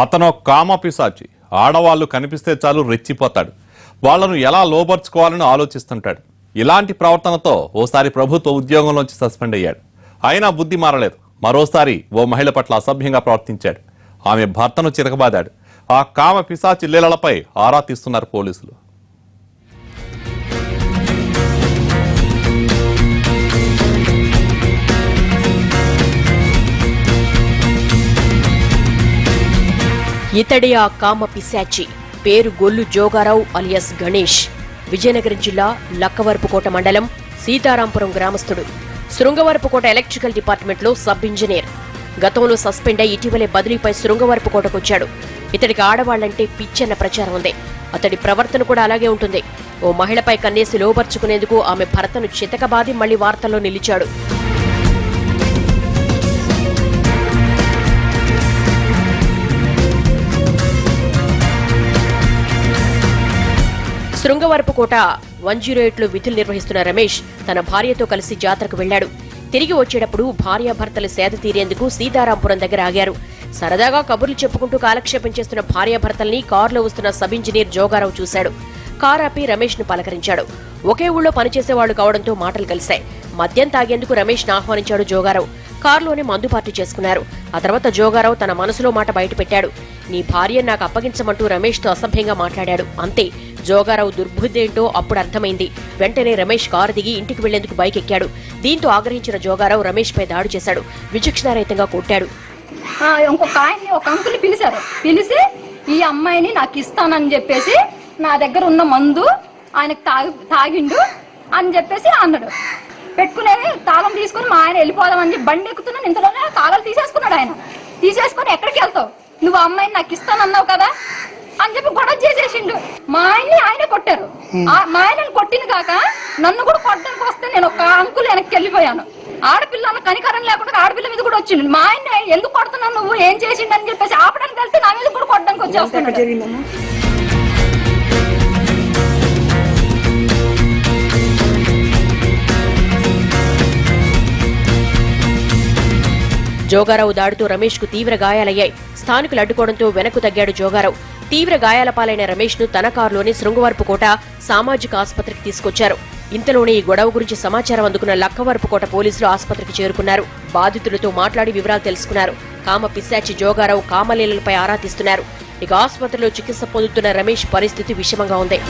అతను కామ పిశాచి ఆడవాళ్ళు కనిపిస్తే చాలు రెచ్చిపోతాడు. వాళ్ళను ఎలా లోపరుచుకోవాలని ఆలోచిస్తుంటాడు. ఇలాంటి ప్రవర్తనతో ఓసారి ప్రభుత్వ ఉద్యోగంలోంచి సస్పెండ్ అయ్యాడు. అయినా బుద్ధి మారలేదు. మరోసారి ఓ మహిళ పట్ల అసభ్యంగా ప్రవర్తించాడు. ఆమె భర్తను చిరకబాదాడు. ఆ కామ పిశాచి లీలలపై ఆరా తీస్తున్నారు పోలీసులు. ఇతడి ఆ కామ పిశాచి పేరు గొల్లు జోగారావు అలియాస్ గణేష్. విజయనగరం జిల్లా లక్కవరపుకోట మండలం సీతారాంపురం గ్రామస్తుడు శృంగవరపుకోట ఎలక్ట్రికల్ డిపార్ట్మెంట్లో సబ్ ఇంజనీర్ గతంలో సస్పెండ్ అయి ఇటీవలే బదిలీపై శృంగవరపుకోటకొచ్చాడు. ఇతడికి ఆడవాళ్ళంటే పిచ్చన్న ప్రచారం ఉంది. అతడి ప్రవర్తన కూడా అలాగే ఉంటుంది. ఓ మహిళపై కన్నేసి లోపరుచుకునేందుకు ఆమె భర్తను చితకబాది మళ్ళీ వార్తల్లో నిలిచాడు. శృంగవరపుకోట వన్ జీరో ఎయిట్లో విధులు నిర్వహిస్తున్న రమేష్ తన భార్యతో కలిసి జాతరకు వెళ్ళాడు తిరిగి వచ్చేటప్పుడు భార్యాభర్తలు సేద తీరేందుకు సీతారాంపురం దగ్గర ఆగారు. సరదాగా కబుర్లు చెప్పుకుంటూ కాలక్షేపం చేస్తున్న భార్యాభర్తల్ని కారులో వస్తున్న సబ్ ఇంజనీర్ జోగారావు చూశాడు. కారు ఆపి రమేష్ను పలకరించాడు. ఒకే ఊళ్ళో పనిచేసేవాళ్ళు కావడంతో మాటలు కలిశాయి. మద్యం తాగేందుకు రమేష్ను ఆహ్వానించాడు జోగారావు. కారులోనే మందు పార్టీ చేసుకున్నారు. ఆ తర్వాత జోగారావు తన మనసులో మాట బయటపెట్టాడు. నీ భార్య నాకు అప్పగించమంటూ రమేష్తో అసభ్యంగా మాట్లాడాడు. అంతే. జోగారావు దుర్బుద్ధేంటో అప్పుడు అర్థమైంది. వెంటనే రమేష్ కారు దిగి ఇంటికి వెళ్ళేందుకు బైక్ ఎక్కాడు. దీంతో ఆగ్రహించిన జోగారావు రమేష్ పై దాడి చేశాడు. విచక్షణారహితంగా కొట్టాడు. ఇంకొక ఆయన్ని ఒక అంకుల్ని పిలిచారు. పిలిచి ఈ అమ్మాయిని నాకు ఇస్తానని చెప్పేసి నా దగ్గర ఉన్న మందు ఆయనకు తాగి తాగిండు అని చెప్పేసి అన్నాడు. పెట్టుకునే తాళం తీసుకుని మా ఆయన వెళ్ళిపోదామని బండి ఎక్కుతున్నాను. ఇంతలోనే తాళాలు తీసేసుకున్నాడు ఆయన. తీసేసుకొని ఎక్కడికి వెళ్తావు? నువ్వు అమ్మాయిని నాకు ఇస్తానన్నావు కదా అని చెప్పి గొడవ చేసేసిండు మా ఆయన్ని ఆయన కొట్టారు ఆ మా ఆయనని కొట్టింది కాక నన్ను కూడా కొట్టడానికి వస్తే నేను ఒక అంకుల్ వెనక్కి వెళ్ళిపోయాను. ఆడపిల్ల అన్న కనికరం లేకుండా ఆడపిల్ల మీద కూడా వచ్చిండు. మా ఆయన ఎందుకు కొడుతున్నావు నువ్వు? ఏం చేసిండు అని చెప్పేసి ఆపడానికి వెళ్తే నా మీద కూడా కొట్టడానికి వచ్చేస్తున్నాడు. జోగారావు దాడుతూ రమేష్కు తీవ్ర గాయాలయ్యాయి. స్థానికులు అడ్డుకోవడంతో వెనక్కు తగ్గాడు జోగారావు. తీవ్ర గాయాల పాలైన రమేష్ను తన కారులోని శృంగవరపుకోట సామాజిక ఆసుపత్రికి తీసుకొచ్చారు. ఇంతలోనే ఈ గొడవ గురించి సమాచారం అందుకున్న లక్కవరపుకోట పోలీసులు ఆసుపత్రికి చేరుకున్నారు. బాధితులతో మాట్లాడి వివరాలు తెలుసుకున్నారు. కామ పిశాచి జోగారావు కామలీలపై ఆరా తీస్తున్నారు. ఇక ఆసుపత్రిలో చికిత్స పొందుతున్న రమేష్ పరిస్థితి విషమంగా ఉంది.